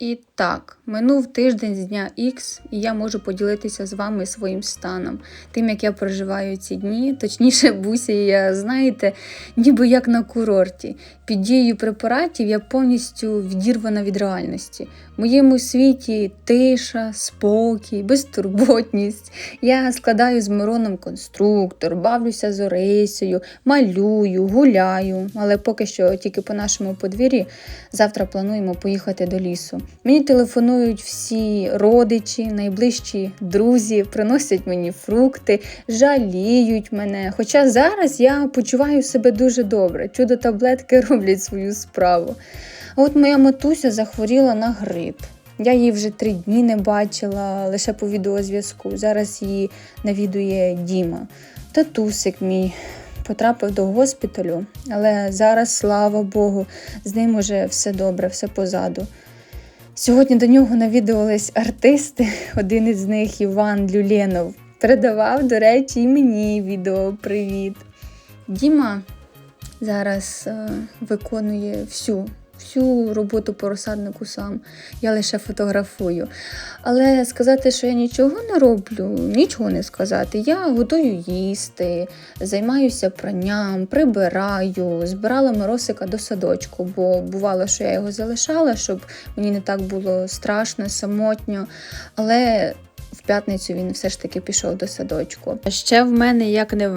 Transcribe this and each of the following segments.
І так, минув тиждень з дня X, і я можу поділитися з вами своїм станом, тим, як я проживаю ці дні. Точніше, бусі, я знаєте, ніби як на курорті. Під дією препаратів я повністю відірвана від реальності. В моєму світі тиша, спокій, безтурботність. Я складаю з Мироном конструктор, бавлюся з Орисею, малюю, гуляю, але поки що тільки по нашому подвір'ї. Завтра плануємо поїхати до лісу. Мені телефонують всі родичі, найближчі друзі, приносять мені фрукти, жаліють мене. Хоча зараз я почуваю себе дуже добре. Чудо таблетки роблять свою справу. А от моя матуся захворіла на грип. Я її вже три дні не бачила, лише по відеозв'язку. Зараз її навідує Діма. Татусик мій потрапив до госпіталю, але зараз, слава Богу, з ним уже все добре, все позаду. Сьогодні до нього навідувались артисти. Один із них Іван Люленов. Передавав, до речі, і мені відео привіт. Діма зараз е, виконує всю, всю роботу по розсаднику сам. Я лише фотографую. Але сказати, що я нічого не роблю, нічого не сказати. Я готую їсти, займаюся пранням, прибираю, збирала Миросика до садочку, бо бувало, що я його залишала, щоб мені не так було страшно, самотньо. Але в п'ятницю він все ж таки пішов до садочку. А ще в мене як не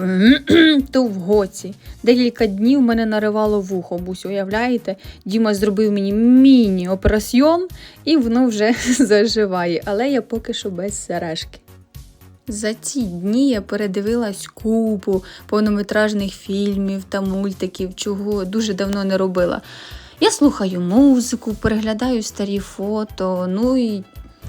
то в гоці. Декілька днів мене наривало вухо, бусь, уявляєте? Діма зробив мені міні-операціон, і воно вже заживає. Але я поки що без сережки. За ці дні я передивилась купу повнометражних фільмів та мультиків, чого дуже давно не робила. Я слухаю музику, переглядаю старі фото, ну і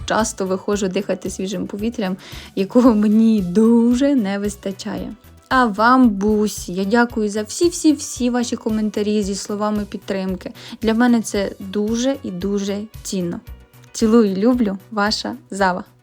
часто виходжу дихати свіжим повітрям, якого мені дуже не вистачає. А вам, бусі, я дякую за всі-всі-всі ваші коментарі зі словами підтримки. Для мене це дуже і дуже цінно. Цілую, люблю, ваша Зава.